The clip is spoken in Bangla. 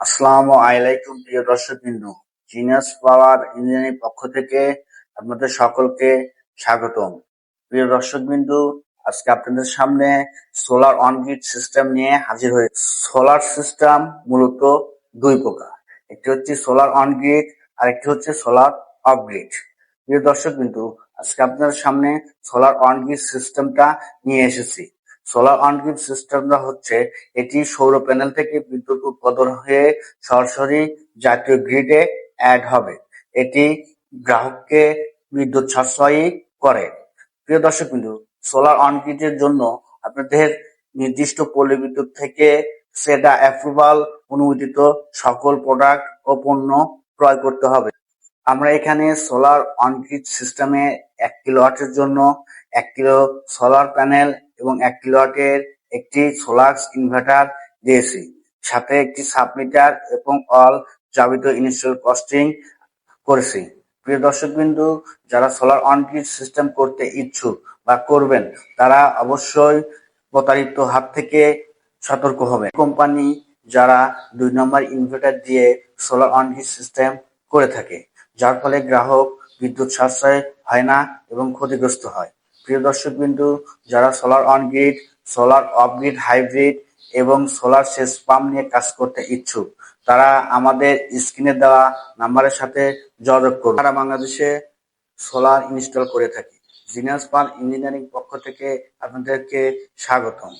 আসসালামু আলাইকুম, প্রিয় দর্শক বিন্দু জিনিয়াস পাওয়ার ইঞ্জিনিয়ারিং পক্ষ থেকে আপনাদের সকলকে স্বাগতম। প্রিয় দর্শক বিন্দু আজকে আপনাদের সামনে সোলার অন গ্রিড সিস্টেম নিয়ে হাজির হয়ে সোলার সিস্টেম মূলত দুই প্রকার। একটি হচ্ছে সোলার অন গ্রিড আর একটি হচ্ছে সোলার অফ গ্রিড প্রিয় দর্শক বিন্দু আজকে আপনাদের সামনে সোলার অন গ্রিড সিস্টেমটা নিয়ে এসেছি। সোলার অন গ্রিড সিস্টেমটা হচ্ছে এটি সৌর প্যানেল থেকে বিদ্যুৎ উৎপাদন হয়ে সরাসরি জাতীয় গ্রিডে অ্যাড হবে। এটি গ্রাহককে বিদ্যুৎ সাশ্রয়ী করে। প্রিয় দর্শক বিন্দু সোলার অন গ্রিডের জন্য আপনাদের নির্দিষ্ট পল্লী বিদ্যুৎ থেকে সেটা অ্যাপ্রুভাল অনুমোদিত সকল প্রোডাক্ট ও পণ্য ক্রয় করতে হবে। আমরা এখানে সোলার অন গ্রিড সিস্টেমে এক কিলো কিলোওয়াটের জন্য এক কিলো সোলার প্যানেল এবং এক কিলোওয়াটের একটি সোলার ইনভার্টার দিয়েছি। সাথে একটি সাবমিটার এবং অল যাবতীয় ইনস্টল কস্টিং করেছি। প্রিয় দর্শকবিন্দু, যারা সোলার অন গ্রিড সিস্টেম করতে ইচ্ছুক বা করবেন, তারা অবশ্যই প্রতারিত হাত থেকে সতর্ক হবে কোম্পানি যারা দুই নম্বর ইনভার্টার দিয়ে সোলার অন গ্রিড সিস্টেম করে থাকে, যার ফলে গ্রাহক বিদ্যুৎ সাশ্রয় হয় না এবং ক্ষতিগ্রস্ত হয়। প্রিয় দর্শক বিন্দু, যারা solar on grid solar off grid hybrid এবং সোলার সেচ পাম্প নিয়ে কাজ করতে ইচ্ছুক, তারা আমাদের স্ক্রিনে দেওয়া নাম্বারের সাথে যোগাযোগ করুন। তারা বাংলাদেশে সোলার ইনস্টল করে থাকে। জিনিয়াস পান ইঞ্জিনিয়ারিং পক্ষ থেকে আপনাদেরকে স্বাগতম।